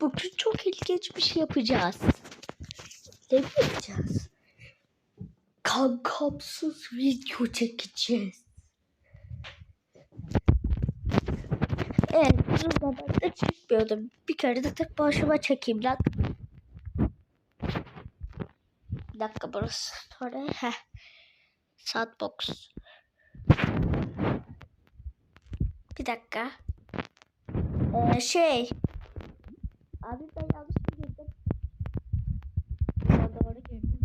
Bugün çok ilginç bir şey yapacağız. Ne yapacağız? Kankamsız video çekeceğiz. Evet, uzun zamandır çekmiyordum. Bir kere de tek başıma çekeyim lan. Bir dakika burası. Sonra heh. Soundbox. Bir dakika. Ee, şey. Abi ben yanlış mı girdim? Ben doğru girdim.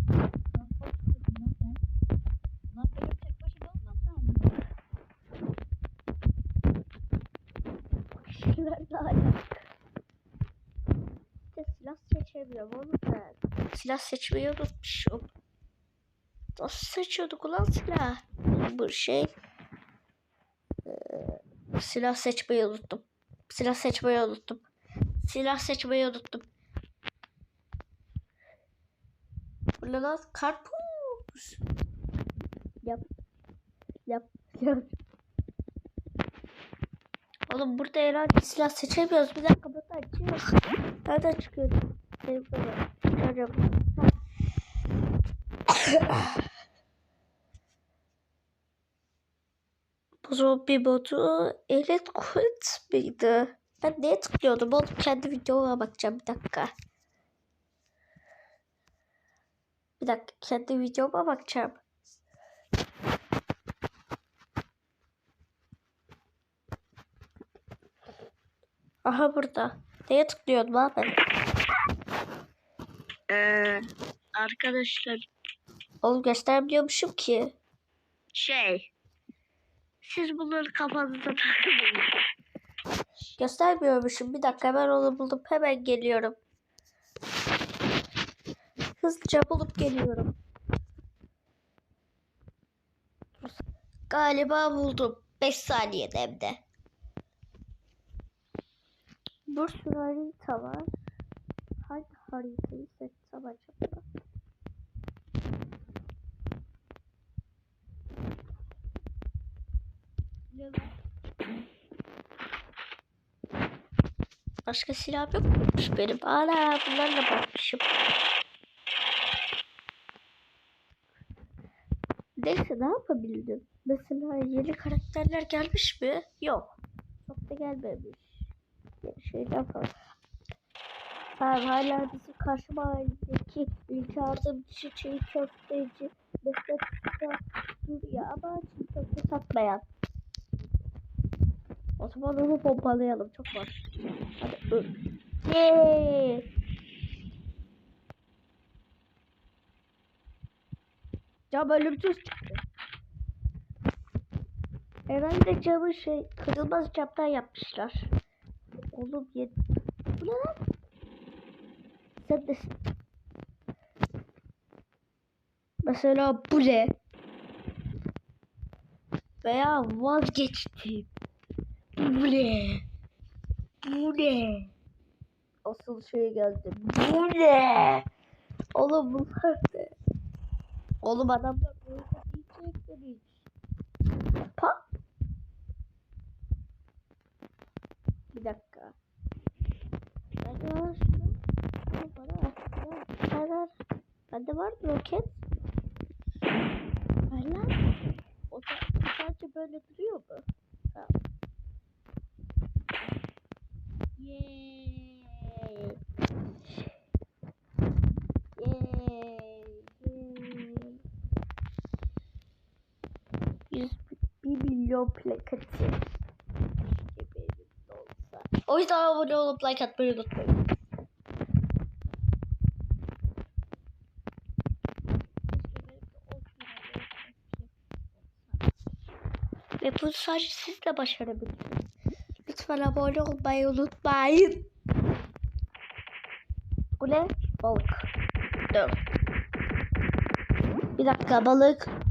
Kişilerle alakalı. Silah seçemiyorum onu ben. Silah seçmeyi unutmuşum. Nasıl seçiyorduk ulan silah? Bu şey. Ee, silah seçmeyi unuttum. Silah seçmeyi unuttum. Silah seçmeyi unuttum. Bu ne lan? Karpuz. Yap. Yap. Yap. Oğlum burada herhalde silah seçemiyoruz. Bir dakika burada açıyoruz. Nereden çıkıyor? Benim böyle. Çıkarıyorum. Bu zombi modu Elite Quit miydi? Ben neye tıklıyordum oğlum? Kendi videoma bakacağım bir dakika. Bir dakika kendi videoma bakacağım. Aha burada. Neye tıklıyordum ben? Ee, arkadaşlar Oğlum göstermiyormuşum ki. şey siz bunları kafanıza takmayın. Göstermiyormuşum. Bir dakika hemen onu buldum. Hemen geliyorum. Hızlıca bulup geliyorum. Galiba buldum. 5 saniyede hem de. Bir harita var. Hangi haritayı seçsem acaba? Başka silah yokmuş benim. Hala bunlarla bakmışım. Neyse ne yapabildim? Mesela yeni karakterler gelmiş mi? Yok. Çok da gelmemiş. Yani şeyden falan. Ben hala bizim karşı mahalledeki ilk yardımcı çiğ köfteci Mehmet Usta duruyor ama çiğ köfte satmayan. O zaman onu pompalayalım. Çok var. Hadi öl. Yeee. Cam ölümsüz çıktı. Herhalde camı şey kırılmaz camdan yapmışlar. Oğlum ye... Bu ne lan? Sen de... Mesela bu ne? Veya vazgeçtim. Bu ne? Bu ne? Asıl şey geldi. Bu ne? Oğlum bunlar ne? Oğlum adamlar böyle diyecek demiş. Pa? Bir dakika. Al bana ver. Bende var mı roket? Lan. O da sadece böyle duruyor mu? Tamam. Yay. Yay. Yay. 100 benim de olsa. O yüzden abone olup like atmayı unutmayın. Ve bunu sadece siz de başarabilirsiniz. Lütfen abone olmayı unutmayın. Bu ne? Balık. Dur. Bir dakika balık.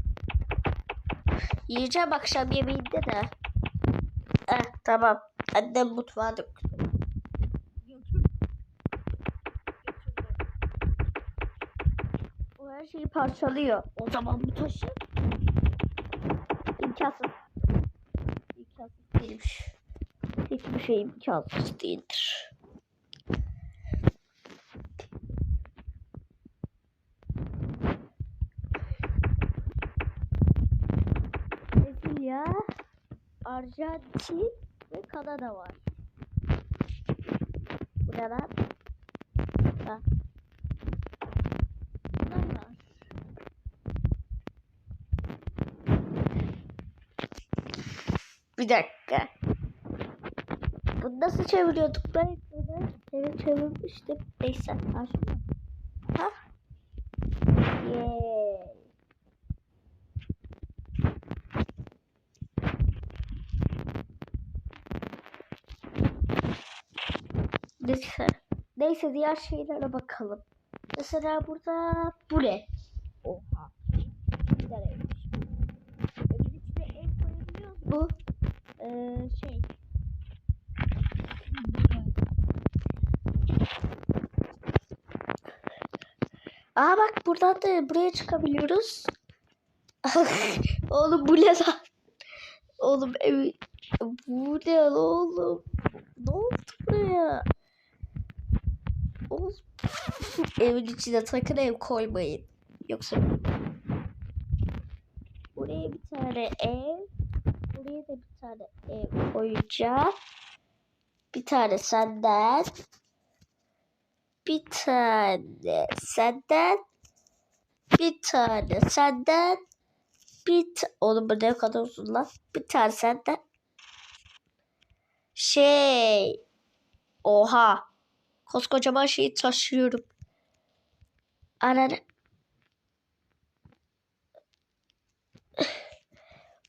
Yiyeceğim akşam yemeğinde de. Eh tamam. Annem mutfağa döktü. O her şeyi parçalıyor. O zaman bu taşı imkansız. İmkansız değilmiş. Hiçbir şey imkansız değildir. Arjantin ve Kanada var. Bu ne lan? Ha. Bunlar var. Bir dakika. Bunu nasıl çeviriyorduk ben? Böyle Evet çevirmiştim. Neyse. Ha şunu. Ha? Yay. Neyse. Neyse diğer şeylere bakalım. Mesela burada bu ne? Oha. Güzel evmiş. Evin içine ev koyabiliyoruz. Bu eee şey. Aa bak buradan da buraya çıkabiliyoruz. oğlum bu ne lan? Oğlum ev... Bu ne oğlum? Ne oldu buraya? Evin içine sakın ev koymayın. Yoksa buraya bir tane ev, buraya da bir tane ev koyacağım. Bir tane senden, bir tane senden, bir tane senden, bir ta Oğlum bu ne kadar uzun lan. Bir tane senden. Şey. Oha. Koskocaman şeyi taşıyorum. Ananı.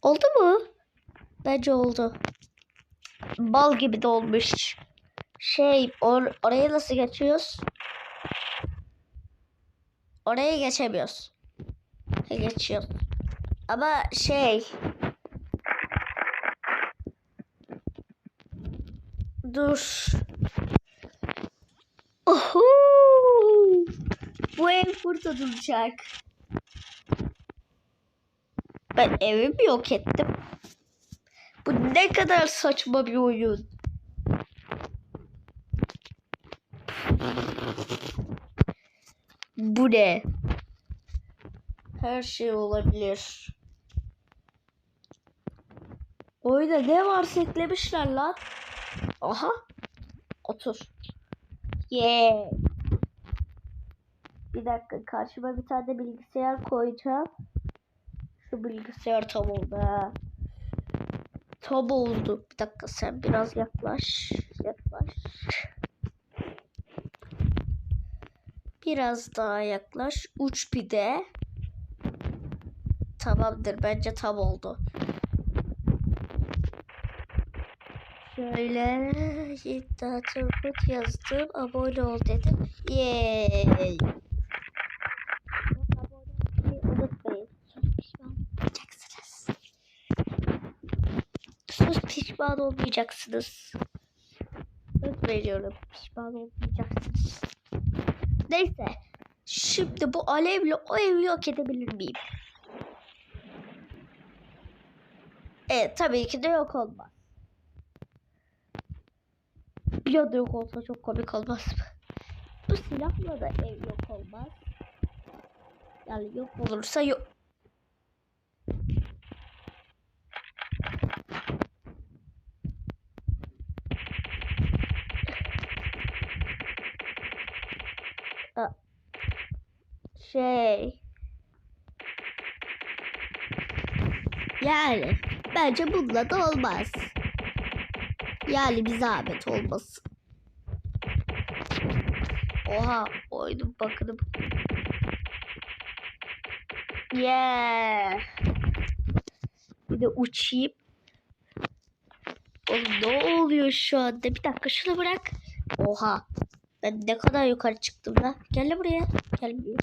Oldu mu? Bence oldu. Bal gibi de olmuş. Şey or oraya nasıl geçiyoruz? Oraya geçemiyoruz. Geçiyoruz. Ama şey Dur. Oho! Bu ev burada duracak. Ben evimi yok ettim. Bu ne kadar saçma bir oyun. Bu ne? Her şey olabilir. Oyunda ne varsa eklemişler lan. Aha. Otur. Bir dakika karşıma bir tane bilgisayar koyacağım. Şu bilgisayar tam oldu. Tam oldu. Bir dakika sen biraz yaklaş. Yaklaş. Biraz daha yaklaş. Uç bir de. Tamamdır. Bence tam oldu. Şöyle iddia Turgut yazdım. Abone ol dedim. Olmayacaksınız. Sus pişman olmayacaksınız. Söz veriyorum. Pişman olmayacaksınız. Neyse. Şimdi bu alevle o evi yok edebilir miyim? Evet tabii ki de yok olmaz. Anda yok olsa çok komik olmaz mı? Bu silahla da ev yok olmaz. Yani yok olursa yok. Şey. Yani bence bununla da olmaz. Yani bir zahmet olmasın. Oha oyunun bakını. Yeah. Bir de uçayım. Oğlum ne oluyor şu anda? Bir dakika şunu bırak. Oha. Ben ne kadar yukarı çıktım da. Gel buraya. Gel buraya.